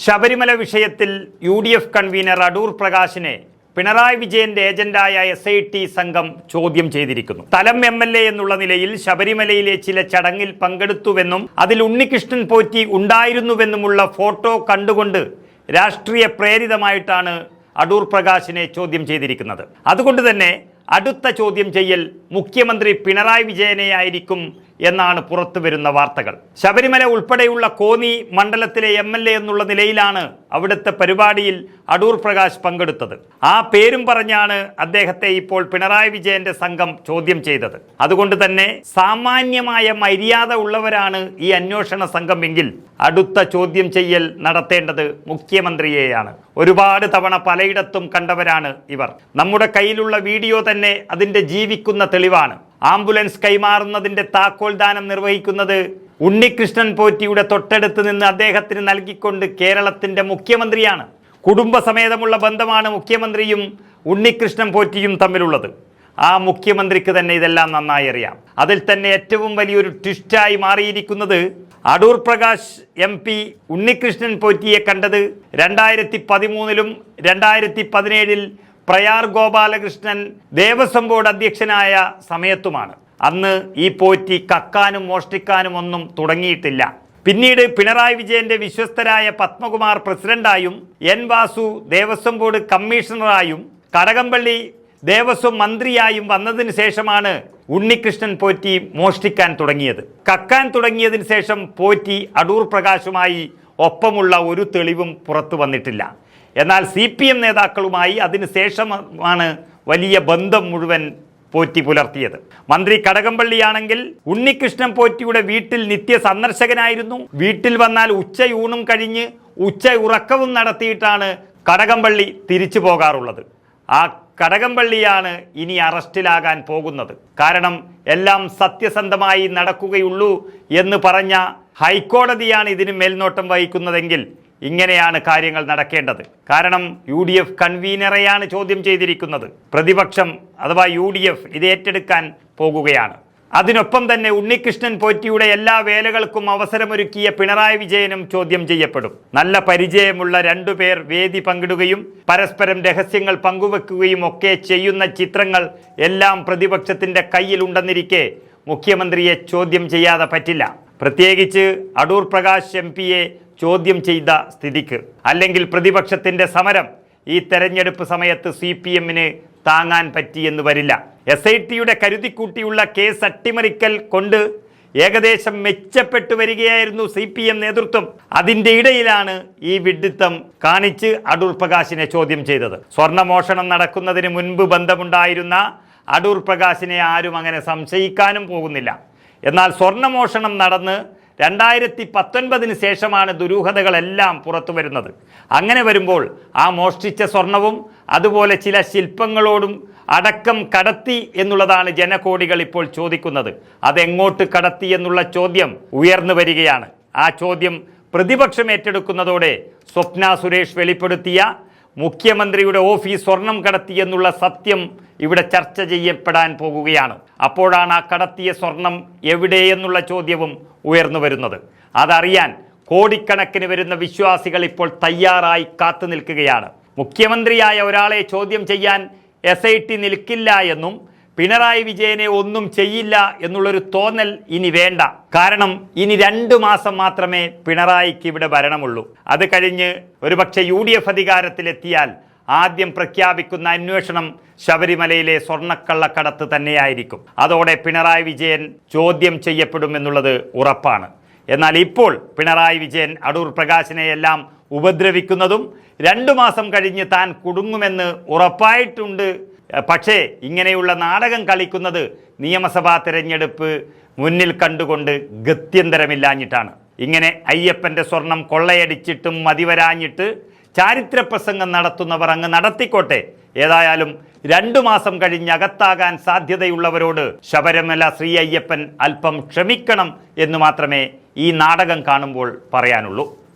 ശബരിമല വിഷയത്തിൽ U D F convener Adoor പ്രകാശിനെ Pinarayi വിജയന്റെ ഏജന്റായ S I T സംഘം ചോദ്യം ചെയ്തിരിക്കുന്നു. തലം എം എൽ എ എന്നുള്ള നിലയിൽ ശബരിമലയിലെ ചില ചടങ്ങിൽ പങ്കെടുത്തുവെന്നും അതിൽ ഉണ്ണികൃഷ്ണൻ പോറ്റി ഉണ്ടായിരുന്നുവെന്നുമുള്ള ഫോട്ടോ കണ്ടുകൊണ്ട് രാഷ്ട്രീയ പ്രേരിതമായിട്ടാണ് അടൂർ പ്രകാശിനെ ചോദ്യം ചെയ്തിരിക്കുന്നത്. അതുകൊണ്ട് തന്നെ അടുത്ത ചോദ്യം ചെയ്യൽ മുഖ്യമന്ത്രി പിണറായി വിജയനെ ആയിരിക്കും എന്നാണ് പുറത്തു വരുന്ന വാർത്തകൾ. ശബരിമല ഉൾപ്പെടെയുള്ള കോന്നി മണ്ഡലത്തിലെ എം എന്നുള്ള നിലയിലാണ് അവിടുത്തെ പരിപാടിയിൽ അടൂർ പ്രകാശ് പങ്കെടുത്തത്. ആ പേരും പറഞ്ഞാണ് അദ്ദേഹത്തെ ഇപ്പോൾ പിണറായി വിജയന്റെ സംഘം ചോദ്യം ചെയ്തത്. അതുകൊണ്ട് തന്നെ സാമാന്യമായ മര്യാദ ഉള്ളവരാണ് ഈ അന്വേഷണ സംഘമെങ്കിൽ അടുത്ത ചോദ്യം ചെയ്യൽ നടത്തേണ്ടത് മുഖ്യമന്ത്രിയെയാണ്. ഒരുപാട് തവണ പലയിടത്തും കണ്ടവരാണ് ഇവർ. നമ്മുടെ കയ്യിലുള്ള വീഡിയോ തന്നെ അതിന്റെ ജീവിക്കുന്ന തെളിവാണ്. ആംബുലൻസ് കൈമാറുന്നതിന്റെ താക്കോൽ ദാനം നിർവഹിക്കുന്നത് ഉണ്ണികൃഷ്ണൻ പോറ്റിയുടെ തൊട്ടടുത്ത് നിന്ന് അദ്ദേഹത്തിന് നൽകിക്കൊണ്ട് കേരളത്തിന്റെ മുഖ്യമന്ത്രിയാണ്. കുടുംബസമേതമുള്ള ബന്ധമാണ് മുഖ്യമന്ത്രിയും ഉണ്ണികൃഷ്ണൻ പോറ്റിയും തമ്മിലുള്ളത്. ആ മുഖ്യമന്ത്രിക്ക് തന്നെ ഇതെല്ലാം നന്നായി അറിയാം. അതിൽ തന്നെ ഏറ്റവും വലിയൊരു ട്വിസ്റ്റായി മാറിയിരിക്കുന്നത് അടൂർ പ്രകാശ് എം പി ഉണ്ണികൃഷ്ണൻ പോറ്റിയെ കണ്ടത് രണ്ടായിരത്തി പതിമൂന്നിലും രണ്ടായിരത്തി പതിനേഴിൽ പ്രയാർ ഗോപാലകൃഷ്ണൻ ദേവസ്വം ബോർഡ് അധ്യക്ഷനായ സമയത്തുമാണ്. അന്ന് ഈ പോറ്റി കക്കാനും മോഷ്ടിക്കാനും ഒന്നും തുടങ്ങിയിട്ടില്ല. പിന്നീട് പിണറായി വിജയന്റെ വിശ്വസ്തരായ പത്മകുമാർ പ്രസിഡന്റായും എൻ വാസു ദേവസ്വം ബോർഡ് കമ്മീഷണറായും കടകംപള്ളി ദേവസ്വം മന്ത്രിയായും വന്നതിന് ശേഷമാണ് ഉണ്ണികൃഷ്ണൻ പോറ്റി മോഷ്ടിക്കാൻ തുടങ്ങിയത്. കക്കാൻ തുടങ്ങിയതിന് ശേഷം പോറ്റി അടൂർ പ്രകാശുമായി ഒപ്പമുള്ള ഒരു തെളിവും പുറത്തു വന്നിട്ടില്ല. എന്നാൽ സി പി എം നേതാക്കളുമായി അതിന് ശേഷമാണ് വലിയ ബന്ധം മുഴുവൻ പോറ്റി പുലർത്തിയത്. മന്ത്രി കടകംപള്ളിയാണെങ്കിൽ ഉണ്ണികൃഷ്ണൻ പോറ്റിയുടെ വീട്ടിൽ നിത്യ സന്ദർശകനായിരുന്നു. വീട്ടിൽ വന്നാൽ ഉച്ചയൂണും കഴിഞ്ഞ് ഉച്ച ഉറക്കവും നടത്തിയിട്ടാണ് കടകംപള്ളി തിരിച്ചു പോകാറുള്ളത്. ആ കടകംപള്ളിയാണ് ഇനി അറസ്റ്റിലാകാൻ പോകുന്നത്. കാരണം എല്ലാം സത്യസന്ധമായി നടക്കുകയുള്ളൂ എന്ന് പറഞ്ഞ ഹൈക്കോടതിയാണ് ഇതിന് മേൽനോട്ടം വഹിക്കുന്നതെങ്കിൽ ഇങ്ങനെയാണ് കാര്യങ്ങൾ നടക്കേണ്ടത്. കാരണം യു ഡി എഫ് കൺവീനറെയാണ് ചോദ്യം ചെയ്തിരിക്കുന്നത്. പ്രതിപക്ഷം അഥവാ യു ഡി എഫ് ഇത് ഏറ്റെടുക്കാൻ പോകുകയാണ്. അതിനൊപ്പം തന്നെ ഉണ്ണികൃഷ്ണൻ പോറ്റിയുടെ എല്ലാ വേലകൾക്കും അവസരമൊരുക്കിയ പിണറായി വിജയനും ചോദ്യം ചെയ്യപ്പെടും. നല്ല പരിചയമുള്ള രണ്ടുപേർ വേദി പങ്കിടുകയും പരസ്പരം രഹസ്യങ്ങൾ പങ്കുവെക്കുകയും ഒക്കെ ചെയ്യുന്ന ചിത്രങ്ങൾ എല്ലാം പ്രതിപക്ഷത്തിന്റെ കയ്യിലുണ്ടെന്നിരിക്കെ മുഖ്യമന്ത്രിയെ ചോദ്യം ചെയ്യാതെ പറ്റില്ല. പ്രത്യേകിച്ച് അടൂർ പ്രകാശ് എം പിയെ ചോദ്യം ചെയ്ത സ്ഥിതിക്ക്. അല്ലെങ്കിൽ പ്രതിപക്ഷത്തിന്റെ സമരം ഈ തെരഞ്ഞെടുപ്പ് സമയത്ത് സി പി എമ്മിന് താങ്ങാൻ പറ്റിയെന്ന് വരില്ല. എസ് ഐ ടിയുടെ കരുതിക്കൂട്ടിയുള്ള കേസ് അട്ടിമറിക്കൽ കൊണ്ട് ഏകദേശം മെച്ചപ്പെട്ടു വരികയായിരുന്നു സി പി എം നേതൃത്വം. അതിന്റെ ഇടയിലാണ് ഈ വിഡിത്തം കാണിച്ച് അടൂർ പ്രകാശിനെ ചോദ്യം ചെയ്തത്. സ്വർണമോഷണം നടക്കുന്നതിന് മുൻപ് ബന്ധമുണ്ടായിരുന്ന അടൂർ പ്രകാശിനെ ആരും അങ്ങനെ സംശയിക്കാനും പോകുന്നില്ല. എന്നാൽ സ്വർണമോഷണം നടന്ന് രണ്ടായിരത്തി പത്തൊൻപതിന് ശേഷമാണ് ദുരൂഹതകളെല്ലാം പുറത്തു വരുന്നത്. അങ്ങനെ വരുമ്പോൾ ആ മോഷ്ടിച്ച സ്വർണവും അതുപോലെ ചില ശില്പങ്ങളോടും അടക്കം കടത്തി എന്നുള്ളതാണ് ജനകോടികൾ ഇപ്പോൾ ചോദിക്കുന്നത്. അതെങ്ങോട്ട് കടത്തി എന്നുള്ള ചോദ്യം ഉയർന്നു വരികയാണ്. ആ ചോദ്യം പ്രതിപക്ഷം ഏറ്റെടുക്കുന്നതോടെ സ്വപ്ന സുരേഷ് വെളിപ്പെടുത്തിയ മുഖ്യമന്ത്രിയുടെ ഓഫീസ് സ്വർണം കടത്തിയെന്നുള്ള സത്യം ഇവിടെ ചർച്ച ചെയ്യപ്പെടാൻ പോകുകയാണ്. അപ്പോഴാണ് ആ കടത്തിയ സ്വർണം എവിടെയെന്നുള്ള ചോദ്യവും ഉയർന്നു വരുന്നത്. അതറിയാൻ കോടിക്കണക്കിന് വരുന്ന വിശ്വാസികൾ ഇപ്പോൾ തയ്യാറായി കാത്തു നിൽക്കുകയാണ്. മുഖ്യമന്ത്രിയായ ഒരാളെ ചോദ്യം ചെയ്യാൻ എസ് നിൽക്കില്ല എന്നും പിണറായി വിജയനെ ഒന്നും ചെയ്യില്ല എന്നുള്ളൊരു തോന്നൽ ഇനി വേണ്ട. കാരണം ഇനി രണ്ടു മാസം മാത്രമേ പിണറായിക്ക് ഇവിടെ ഭരണമുള്ളൂ. അത് കഴിഞ്ഞ് ഒരുപക്ഷെ യു ഡി എഫ് അധികാരത്തിലെത്തിയാൽ ആദ്യം പ്രഖ്യാപിക്കുന്ന അന്വേഷണം ശബരിമലയിലെ സ്വർണക്കള്ളക്കടത്ത് തന്നെയായിരിക്കും. അതോടെ പിണറായി വിജയൻ ചോദ്യം ചെയ്യപ്പെടും ചെയ്യപ്പെടുമെന്നുള്ളത് ഉറപ്പാണ്. എന്നാൽ ഇപ്പോൾ പിണറായി വിജയൻ അടൂർ പ്രകാശിനെയെല്ലാം ഉപദ്രവിക്കുന്നതും രണ്ടു മാസം കഴിഞ്ഞ് താൻ കുടുങ്ങുമെന്ന് ഉറപ്പായിട്ടുണ്ട് പക്ഷേ ഇങ്ങനെയുള്ള നാടകം കളിക്കുന്നത് നിയമസഭാ തിരഞ്ഞെടുപ്പ് മുന്നിൽ കണ്ടുകൊണ്ട് ഗത്യന്തരമില്ലാഞ്ഞിട്ടാണ്. ഇങ്ങനെ അയ്യപ്പന്റെ സ്വർണം കൊള്ളയടിച്ചിട്ടും മതിവരാഞ്ഞിട്ട് ചാരിത്ര പ്രസംഗം നടത്തുന്നവർ അങ്ങ് നടത്തിക്കോട്ടെ. ഏതായാലും രണ്ടു മാസം കഴിഞ്ഞ് അകത്താകാൻ സാധ്യതയുള്ളവരോട് ശബരിമല ശ്രീ അയ്യപ്പൻ അല്പം ക്ഷമിക്കണം എന്ന് മാത്രമേ ഈ നാടകം കാണുമ്പോൾ പറയാനുള്ളൂ.